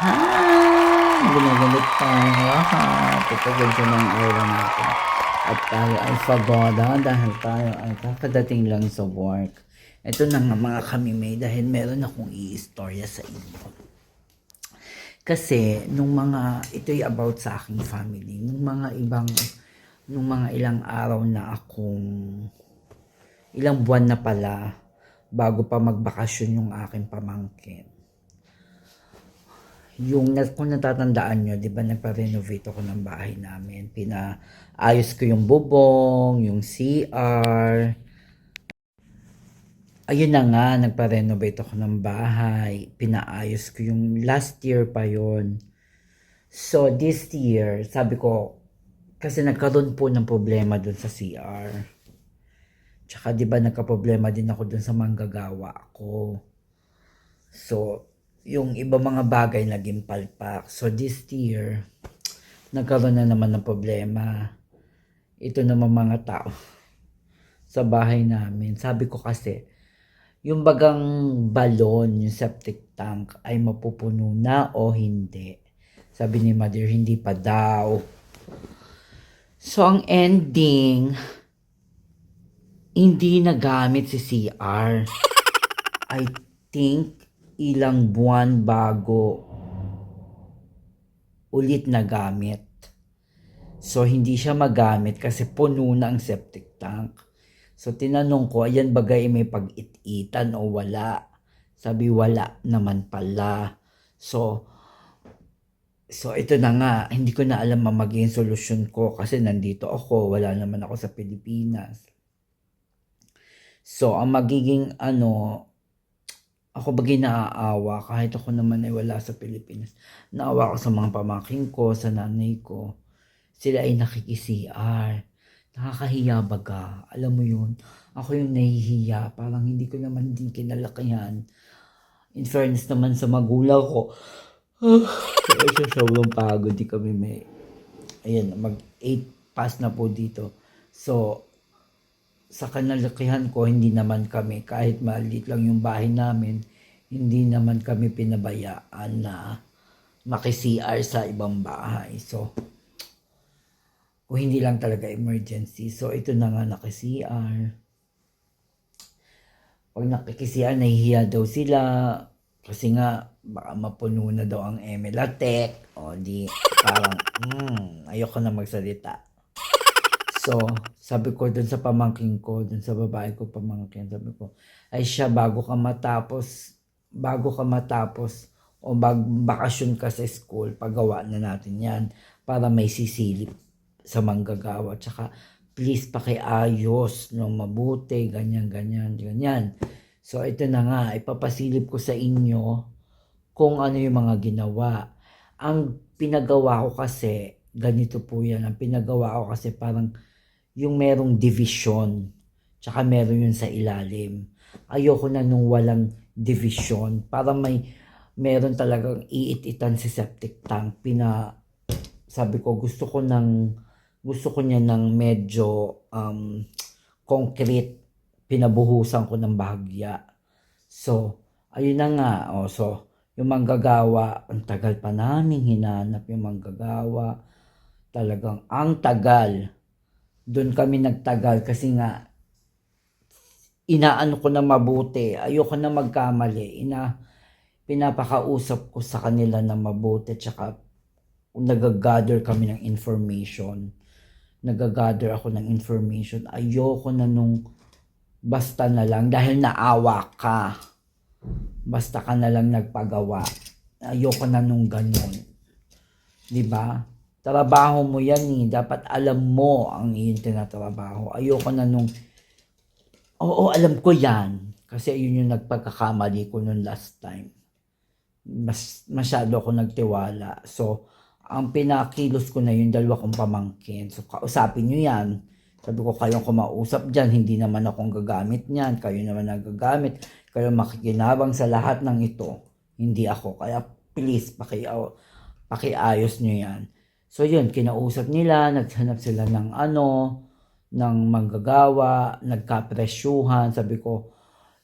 Hi! Gumagamit tayo lahat. Ito ganito ng aura natin. At tayo ay pagoda dahil tayo ay kakadating lang sa work. Ito na nga mga kami may dahil meron akong i-istorya sa inyo. Kasi nung mga, ito'y about sa aking family. Nung mga ibang, nung mga ilang araw na akong, ilang buwan na pala, bago pa magbakasyon yung aking pamangkin yung kung natatandaan nyo, di ba nagpa-renovate ako ng bahay namin. Pinaayos ko yung bubong, yung CR. Ayun na nga, nagpa-renovate ako ng bahay. Pinaayos ko yung last year pa yon So, this year, sabi ko, kasi nagkaroon po ng problema dun sa CR. Tsaka, di ba, nagka-problema din ako dun sa manggagawa ko. So, yung iba mga bagay naging palpak. So this year, nagkaroon na naman ng problema. Ito naman mga tao sa bahay namin. Sabi ko kasi, yung bagang balon, yung septic tank, ay mapupuno na o hindi. Sabi ni Mother, hindi pa daw. So, ang ending, hindi nagamit si CR. I think ilang buwan bago ulit nagamit. So, hindi siya magamit kasi puno na ang septic tank. So, tinanong ko, ayan bagay may pag-it-itan o wala? Sabi, wala naman pala. So, so ito na nga, hindi ko na alam ang solusyon ko kasi nandito ako, wala naman ako sa Pilipinas. So, ang magiging ano, ako bagay naaawa kahit ako naman ay wala sa Pilipinas. Naawa ako sa mga pamangking ko, sa nanay ko. Sila ay nakikisiar. Nakakahiya baga. Alam mo yun? Ako yung nahihiya. Parang hindi ko naman din kinalakihan. In fairness naman sa magulang ko. Kaya siya sobrang pagod. Di kami may... Ayan, mag 8 pass na po dito. So, sa kanalakihan ko, hindi naman kami, kahit maliit lang yung bahay namin, hindi naman kami pinabayaan na maki-CR sa ibang bahay. So, kung hindi lang talaga emergency. So, ito na nga naki-CR. Pag nakiki-CR, nahihiya daw sila. Kasi nga, baka mapuno na daw ang Emelatek. O di, parang, hmm, ayoko na magsalita. So, sabi ko dun sa pamangking ko, dun sa babae ko pamangkin, sabi ko, ay siya bago ka matapos, bago ka matapos, o bag bakasyon ka sa school, pagawa na natin yan para may sisilip sa manggagawa. Tsaka, please pakiayos, no, mabuti, ganyan, ganyan, ganyan. So, ito na nga, ipapasilip ko sa inyo kung ano yung mga ginawa. Ang pinagawa ko kasi, ganito po yan, ang pinagawa ko kasi parang yung merong division, tsaka meron yun sa ilalim. Ayoko na nung walang division, para may meron talagang iit-itan si septic tank. Pina, sabi ko, gusto ko ng, gusto ko niya ng medyo um, concrete, pinabuhusan ko ng bahagya. So, ayun na nga, oh, so, yung manggagawa, ang tagal pa namin hinanap yung manggagawa. Talagang, ang tagal doon kami nagtagal kasi nga inaano ko na mabuti. Ayoko na magkamali. Ina, pinapakausap ko sa kanila na mabuti. Tsaka nagagather kami ng information. Nagagather ako ng information. Ayoko na nung basta na lang dahil naawa ka. Basta ka na lang nagpagawa. Ayoko na nung ganun. 'Di ba? Trabaho mo yan eh. Dapat alam mo ang iyong tinatrabaho. Ayoko na nung, oo, alam ko yan. Kasi yun yung nagpagkakamali ko nung last time. Mas, masyado ako nagtiwala. So, ang pinakilos ko na yung dalawa kong pamangkin. So, kausapin nyo yan. Sabi ko, kayong kumausap dyan, hindi naman akong gagamit niyan. Kayo naman nagagamit. Kayo makikinabang sa lahat ng ito. Hindi ako. Kaya please, paki, pakiayos nyo yan. So yun, kinausap nila, naghanap sila ng ano, ng manggagawa, nagkapresyuhan, sabi ko,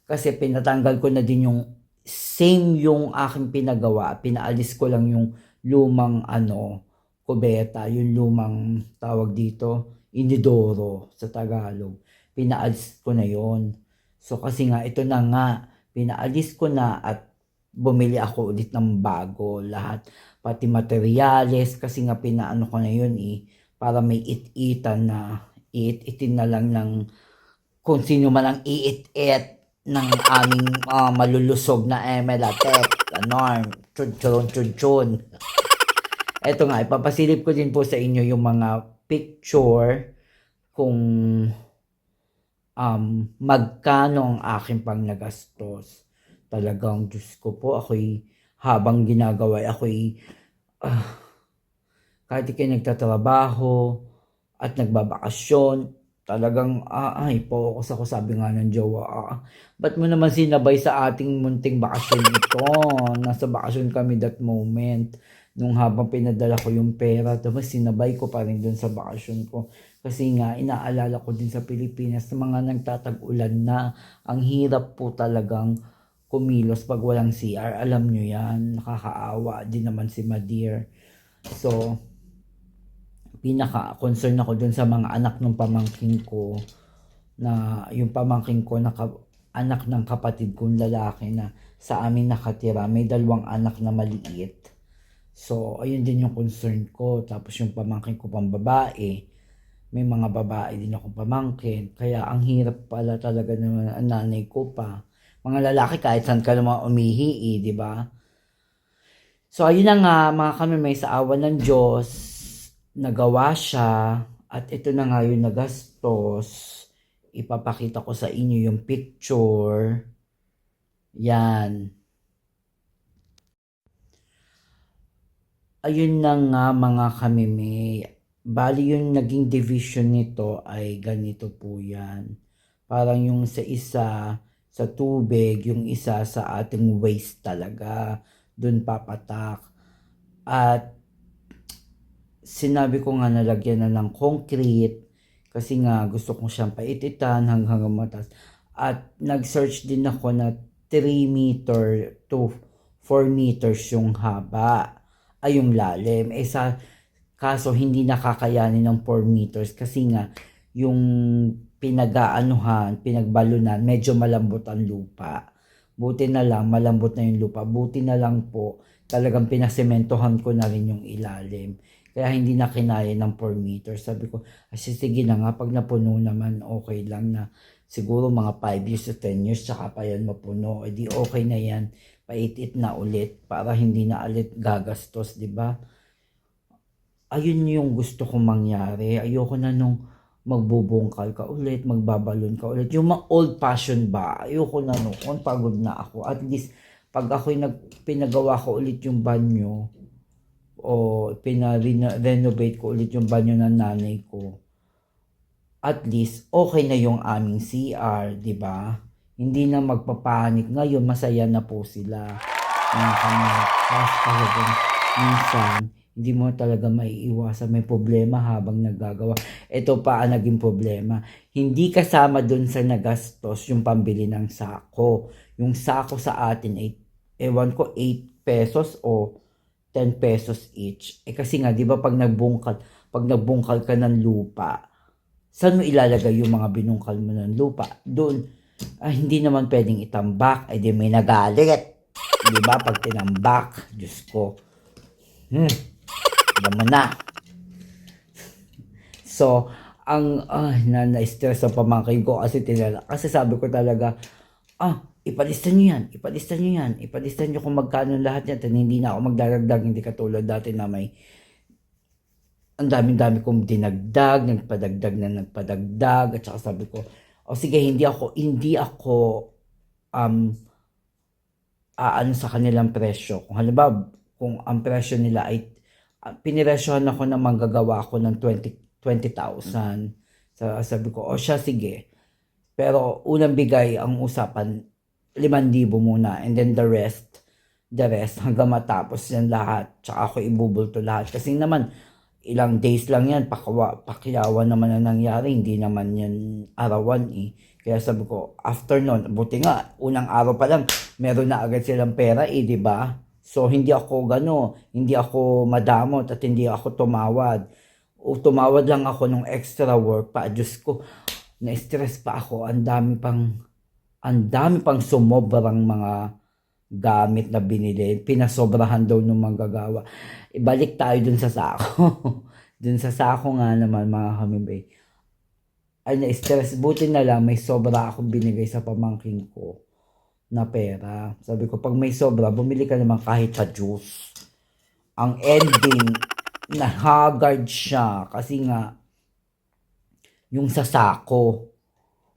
kasi pinatanggal ko na din yung same yung aking pinagawa. Pinaalis ko lang yung lumang ano, kubeta, yung lumang tawag dito, inidoro sa Tagalog. Pinaalis ko na yon. So kasi nga, ito na nga, pinaalis ko na at bumili ako ulit ng bago lahat. Pati materyales, kasi nga pinaano ko na yun eh, para may it-itan na, it-itin na lang ng kung sino man ang iit-it ng aming ah, malulusog na Emelatek. Ganon. Chun-chun, chun-chun. Eto nga, ipapasilip ko din po sa inyo yung mga picture kung um, magkano ang aking pang nagastos. Talagang, Diyos ko po, ako'y habang ginagawa, ako'y ah, kahit ikay nagtatrabaho at nagbabakasyon, talagang ah, ay focus ako sabi nga ng jowa ah, ba't mo naman sinabay sa ating munting bakasyon ito? Nasa bakasyon kami that moment. Nung habang pinadala ko yung pera tapos sinabay ko pa rin dun sa bakasyon ko. Kasi nga inaalala ko din sa Pilipinas na mga nagtatag-ulan na. Ang hirap po talagang kumilos pag walang CR alam nyo yan nakakaawa din naman si Madir so pinaka-concern ako dun sa mga anak ng pamangking ko na yung pamangking ko na anak ng kapatid kong lalaki na sa amin nakatira. May dalawang anak na maliit. So, ayun din yung concern ko. Tapos yung pamangkin ko pang babae. May mga babae din ako pamangkin. Kaya ang hirap pala talaga naman ang nanay ko pa. Mga lalaki kahit saan ka naman umihi eh, di ba? So, ayun na nga, mga kami may sa awa ng Diyos nagawa siya at ito na nga yung nagastos. Ipapakita ko sa inyo yung picture. Yan. Ayun na nga mga kamime. Bali yung naging division nito ay ganito po yan. Parang yung sa isa sa tubig, yung isa sa ating waste talaga. Doon papatak. At sinabi ko nga nalagyan na ng concrete kasi nga gusto kong siyang paititan hanggang matas. At nag-search din ako na 3 meter to 4 meters yung haba ay yung lalim. Eh sa kaso hindi nakakayanin ng 4 meters kasi nga yung pinagaanuhan, pinagbalunan, medyo malambot ang lupa. Buti na lang, malambot na yung lupa. Buti na lang po, talagang pinasementohan ko na rin yung ilalim. Kaya hindi na kinaya ng 4 meters. Sabi ko, kasi sige na nga, pag napuno naman, okay lang na siguro mga 5 years to 10 years, tsaka pa yan mapuno. E di okay na yan. Paitit na ulit para hindi na ulit gagastos, di ba? Ayun yung gusto kong mangyari. Ayoko na nung magbubungkal ka ulit, magbabalon ka ulit. Yung mga old fashion ba, ayoko na noon, pagod na ako. At least, pag ako'y nag, pinagawa ko ulit yung banyo, o pina-renovate ko ulit yung banyo ng nanay ko, at least okay na yung aming CR, di ba? Hindi na magpapanik. Ngayon, masaya na po sila. Kasi talagang minsan, hindi mo talaga maiiwasan. May problema habang naggagawa. Ito pa ang naging problema. Hindi kasama dun sa nagastos yung pambili ng sako. Yung sako sa atin ay, ewan ko, 8 pesos o 10 pesos each. Eh kasi nga, di ba pag nagbungkal, pag nagbungkal ka ng lupa, saan mo ilalagay yung mga binungkal mo ng lupa? Doon, ah, hindi naman pwedeng itambak, eh di may nagalit. Di ba? Pag tinambak, Diyos ko. Hmm, mo na. So, ang ah, na na-stress ang pamangkin ko kasi tinala. Kasi sabi ko talaga, ah, ipalista nyo yan, ipalista nyo yan, ipalista nyo kung magkano lahat yan. At hindi na ako magdaragdag, hindi katulad dati na may ang dami-dami kong dinagdag, nagpadagdag na nagpadagdag, at saka sabi ko, o sige, hindi ako, hindi ako, um, aano sa kanilang presyo. Kung halimbawa, kung ang presyo nila ay, uh, piniresyohan ako na manggagawa ako ng 20, 20,000. So, sabi ko, o siya, sige. Pero unang bigay ang usapan, 5,000 muna. And then the rest, the rest, hanggang matapos yan lahat. Tsaka ako ibubulto lahat. Kasi naman, ilang days lang yan, pakawa, pakyawan naman ang nangyari. Hindi naman yan arawan eh. Kaya sabi ko, after nun, buti nga, unang araw pa lang, meron na agad silang pera eh, di ba? So, hindi ako gano, hindi ako madamot at hindi ako tumawad. O tumawad lang ako ng extra work pa. Diyos ko, na-stress pa ako. Ang dami pang, ang dami pang sumobrang mga gamit na binili. Pinasobrahan daw ng manggagawa. Ibalik tayo dun sa sako. dun sa sako nga naman mga kamibay ay na-stress. Buti na lang, may sobra akong binigay sa pamangking ko na pera. Sabi ko, pag may sobra, bumili ka naman kahit sa juice. Ang ending, nahagard siya kasi nga, yung sa sako,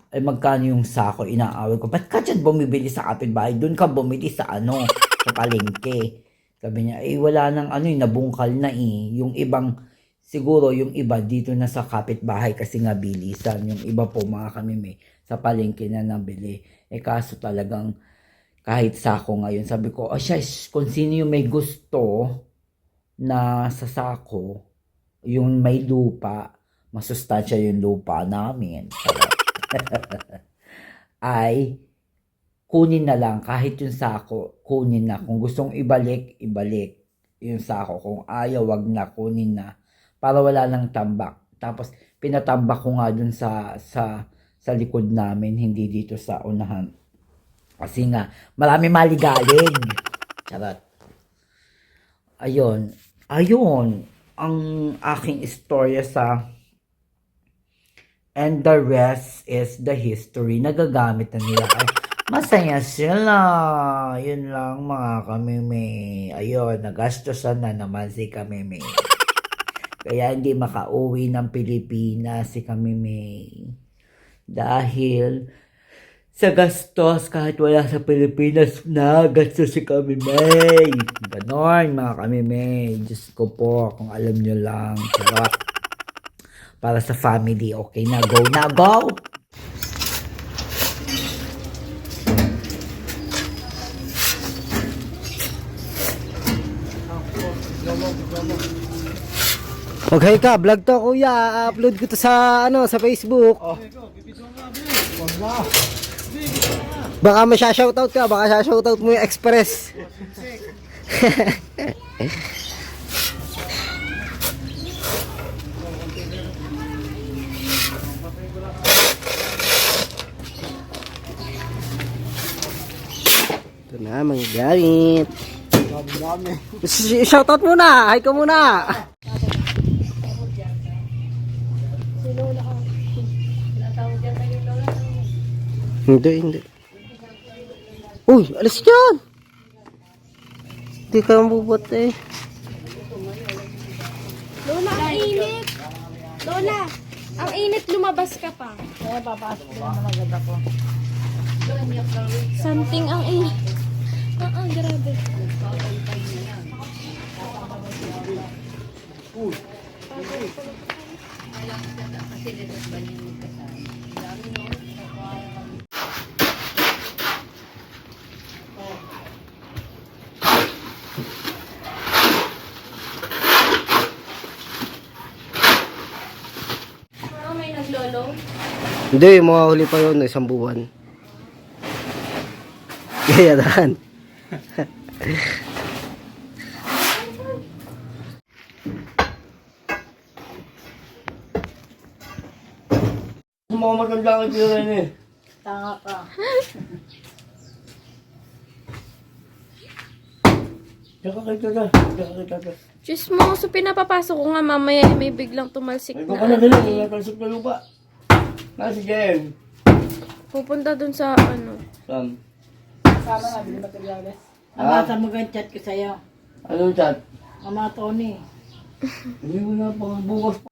ay magkano yung sako, inaaway ko. Ba't ka dyan bumibili sa kapitbahay? Doon ka bumili sa ano, sa palengke. Sabi niya, eh wala nang ano, eh, nabungkal na eh. Yung ibang, siguro yung iba dito na sa kapitbahay kasi nga bilisan. Yung iba po mga kami may sa palengke na nabili. Eh kaso talagang kahit sako ngayon, sabi ko, oh siya, kung sino may gusto na sa sako, yung may lupa, masustansya yung lupa namin. Ay kunin na lang kahit yung sako, kunin na. Kung gustong ibalik, ibalik yung sako. Kung ayaw, wag na, kunin na. Para wala lang tambak. Tapos, pinatambak ko nga dun sa, sa, sa likod namin, hindi dito sa unahan. Kasi nga, marami maligalig. Charot. Ayun. Ayun. Ang aking istorya sa And the rest is the history. Nagagamit na nila. Ay, masaya sila. Yun lang mga kamimi. Ayun, nagastosan na naman si kamimi. Kaya hindi makauwi ng Pilipinas si kamimi. Dahil sa gastos, kahit wala sa Pilipinas, nagastos si kamimi. Ganon mga kamimi. Diyos ko po, kung alam nyo lang. Charot para sa family. Okay na, go na, go! Okay ka, vlog to kuya. upload ko to sa ano, sa Facebook. Baka masya-shoutout ka, baka masya-shoutout mo yung Express. Ito na, mga gamit. Shoutout muna, hi ka muna. Hindi, hindi. Uy, alis dyan! Hindi ka mabubot eh. Lola, ang init. Lola, ang init lumabas ka pa. Something ang init. Ah, ah, grabe. Oh, Hindi, mga huli pa yun, isang buwan. Kaya dahan. Mga maganda ang tira rin eh. Tanga ka. Taka kita na. Taka kita na. Diyos mo, so pinapapasok ko nga mamaya eh, may biglang tumalsik Ay, baka na. na dali. Wala kalsik na lupa. Nasi Jen. Pupunta dun sa ano. Sam. Nabasa mo gan chat ko sa'yo. Anong chat? Mama Tony. Hindi mo na pang bukas pa.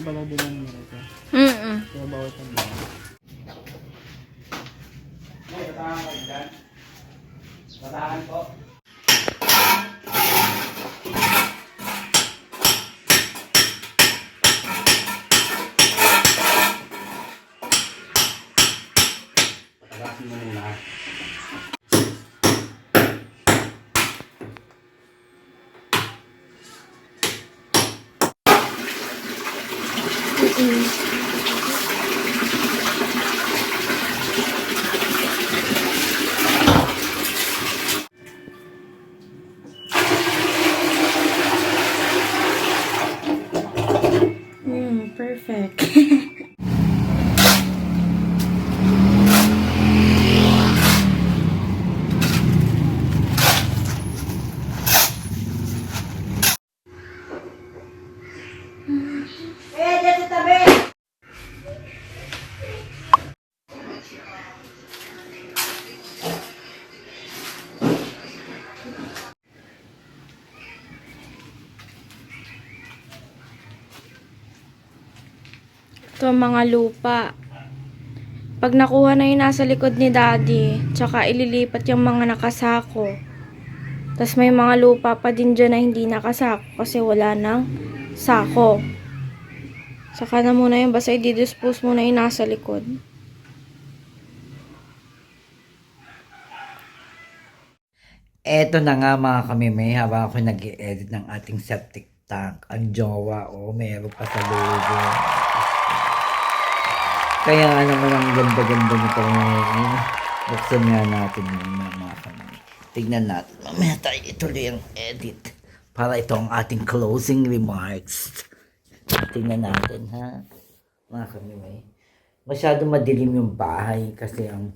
pala din ang nito. Mm-mm. Kaya bawat ang bahay. Mm, perfect. Ang mga lupa. Pag nakuha na yung nasa likod ni daddy, tsaka ililipat yung mga nakasako. Tapos may mga lupa pa din dyan na hindi nakasako kasi wala nang sako. Saka na muna yung basta i-dispose muna yung nasa likod. Eto na nga mga kamimay, habang ako nag edit ng ating septic tank. Ang jowa, oh, meron pa sa loob. Kaya nga naman ang ganda-ganda nito ngayon. Buksan nga natin yung mga, kamimay. Tignan natin. Mamaya tayo ituloy ang edit. Para ito ang ating closing remarks. Tingnan natin ha. Mga kamimay. Masyado madilim yung bahay kasi ang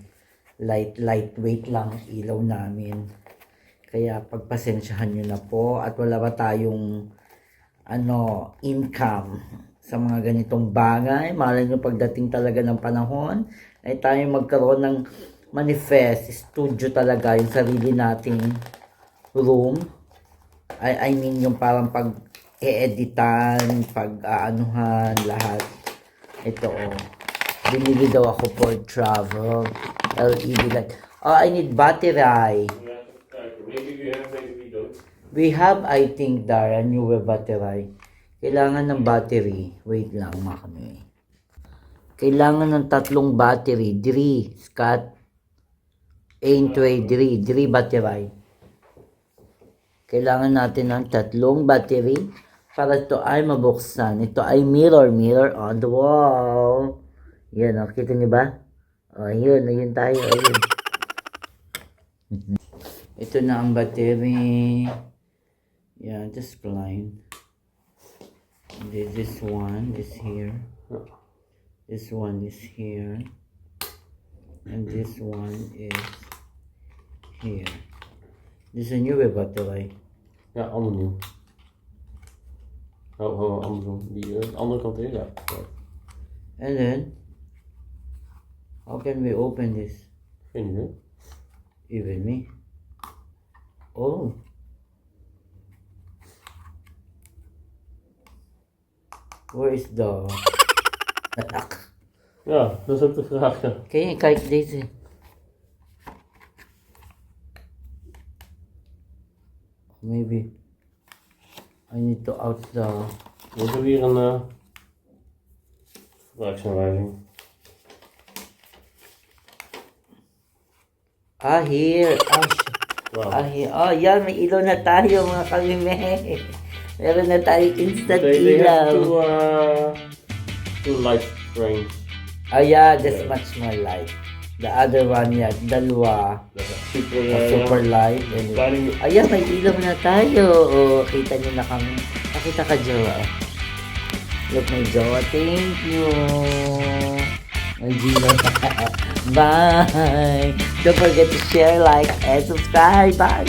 light lightweight lang ang ilaw namin. Kaya pagpasensyahan nyo na po at wala ba tayong ano, income sa mga ganitong bagay. Malay nyo pagdating talaga ng panahon ay tayo magkaroon ng manifest, studio talaga, yung sarili nating room. I, I mean yung parang pag e-editan, pag aanuhan, lahat. Ito oh. Binili daw ako for travel. LED light. Oh, I need battery. Maybe we have, maybe we don't. We have, I think, Dara, newer battery. Kailangan ng battery. Wait lang, mga kami. Kailangan ng tatlong battery. Dri, Scott. Ain Tway, Dri. Dri battery. Kailangan natin ng tatlong battery para ito ay mabuksan. Ito ay mirror, mirror on the wall. Yan, oh, kita niyo ba? Oh, yun, ayun tayo, ayun. Ito na ang battery. Yeah, just blind. This, this one is here. This one is here. And this one is here. This is a nieuwe batterij. Ja, ander nieuw. Oh, oh, andersom. Die eh, de andere kant in. Ja. And then, how can we open this? Geen idee. Even me. Oh. Where is the... Ja, dat is ook de vraag, ja. Kijk, kijk deze. Maybe I need to out the... We hebben hier een eh gebruiksaanwijzing. Ah, here. Ah, Wauw. ah, here. Oh, yan. May ilaw na tayo mga kalime. Meron na tayo instant They, they have ilaw. two, uh, two light frames. Ah, yeah. That's much more light. The other one, yeah. Dalawa. Super, Uh, uh, super light. And Lighting, Ayan, may ilaw na tayo. Oh, kita niyo na kami. Pakita ka, Jowa. Look, may Jowa. Thank you. Bye! Don't forget to share, like, and subscribe. Bye!